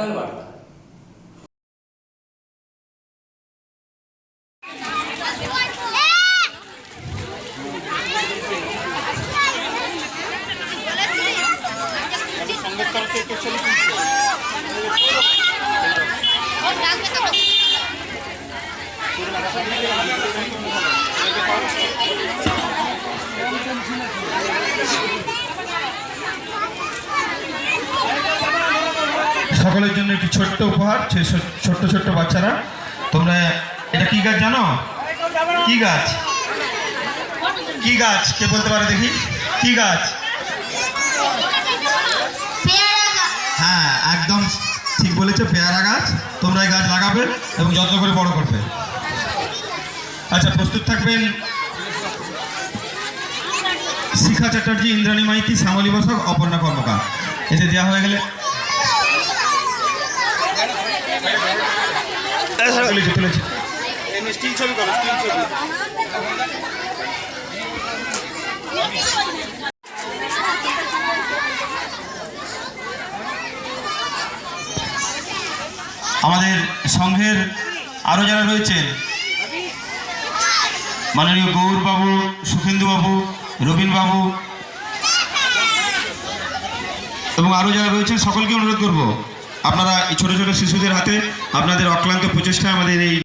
ঘাটাল বার্তা। সকলের জন্য একটি ছোট্ট উপহার সেই ছোট্ট ছোট্ট বাচ্চারা। তোমরা এটা কি গাছ জানো? কি গাছ? কি গাছ? কে বলতে পারে দেখি? কি গাছ? হ্যাঁ একদম ঠিক বলেছ পেয়ারা গাছ। তোমরা এই গাছ লাগাবে এবং যত্ন করে বড় করবে। আচ্ছা প্রস্তুত থাকবেন শিখা চ্যাটার্জি ইন্দ্রাণী মাইতি শ্যামলী বসক অপর্ণা কর্মকার। এতে দেওয়া হয়ে গেলে আমাদের সংঘের আরও যারা রয়েছেন, মাননীয় গৌরবাবু, সুখেন্দুবাবু রবীনবাবু এবং আরও যারা রয়েছেন, সকলকে অনুরোধ করব। আপনারা এই ছোটো ছোটো শিশুদের হাতে আপনাদের অক্লান্ত প্রচেষ্টায় আমাদের এই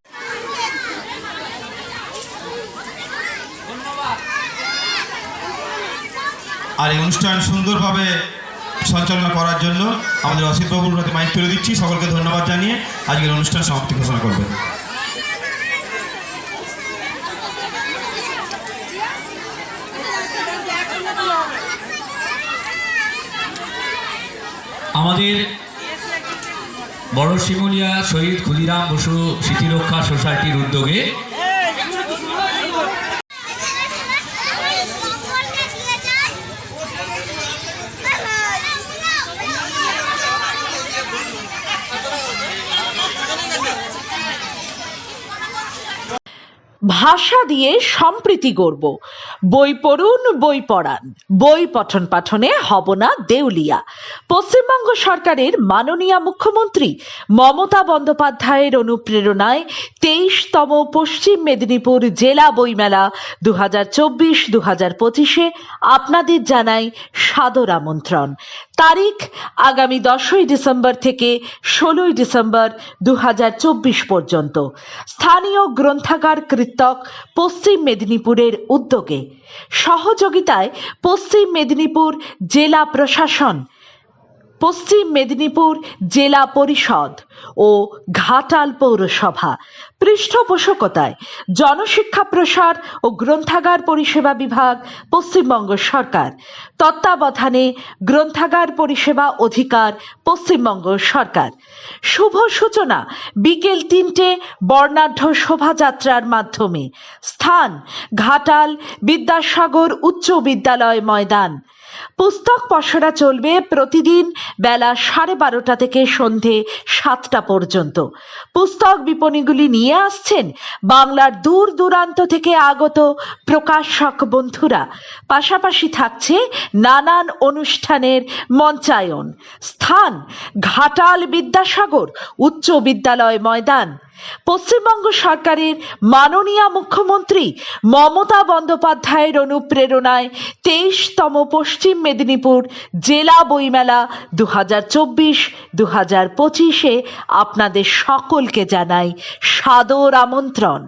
আর এই অনুষ্ঠান সুন্দরভাবে সঞ্চালনা করার জন্য আমাদের অসিত বাবুর হাতে মাইক তুলে দিচ্ছি। সকলকে ধন্যবাদ জানিয়ে আজকের অনুষ্ঠান সমাপ্তি ঘোষণা করবেন আমাদের বড় শিমুলিয়া শহীদ ক্ষুদিরাম বসু স্মৃতিরক্ষা সোসাইটির উদ্যোগে ভাষা দিয়ে সম্প্রীতি গড়ব। বই পড়ুন, বই পড়ান। বই পঠন পাঠনে হব না দেউলিয়া। পশ্চিমবঙ্গ সরকারের মাননীয় মুখ্যমন্ত্রী মমতা বন্দ্যোপাধ্যায়ের অনুপ্রেরণায় তেইশতম পশ্চিম মেদিনীপুর জেলা বইমেলা দু হাজার চব্বিশ দু হাজার পঁচিশে আপনাদের জানাই সাদর আমন্ত্রণ। তারিখ আগামী দশই ডিসেম্বর থেকে ষোলোই ডিসেম্বর দু হাজার চব্বিশ পর্যন্ত। স্থানীয় গ্রন্থাগার কৃতক পশ্চিম মেদিনীপুরের উদ্যোগে। সহযোগিতায় পশ্চিম মেদিনীপুর জেলা প্রশাসন পশ্চিম মেদিনীপুর জেলা পরিষদ ও ঘাটাল পৌরসভা। পৃষ্ঠপোষকতায় জনশিক্ষা প্রসার ও গ্রন্থাগার পরিষেবা বিভাগ, পশ্চিমবঙ্গ সরকার। তত্ত্বাবধানে গ্রন্থাগার পরিষেবা অধিকার, পশ্চিমবঙ্গ সরকার। শুভ সূচনা বিকেল তিনটে বর্ণাঢ্য শোভাযাত্রার মাধ্যমে। স্থান, ঘাটাল বিদ্যাসাগর উচ্চ বিদ্যালয় ময়দান। পুস্তক পসরা চলবে প্রতিদিন বেলা সাড়ে বারোটা থেকে সন্ধে সাতটা পর্যন্ত। পুস্তক বিপণীগুলি নিয়ে আসছেন বাংলার দূর দূরান্ত থেকে আগত প্রকাশক বন্ধুরা। পাশাপাশি থাকছে নানান অনুষ্ঠানের মঞ্চায়ন। স্থান, ঘাটাল বিদ্যাসাগর উচ্চ বিদ্যালয় ময়দান। পশ্চিমবঙ্গ সরকারের মাননীয় মুখ্যমন্ত্রী মমতা বন্দ্যোপাধ্যায়ের অনুপ্রেরণায় তেইশতম পশ্চিম মেদিনীপুর জেলা বইমেলা দু হাজার চব্বিশ দু হাজার পঁচিশে আপনাদের সকলকে জানাই সাদর আমন্ত্রণ।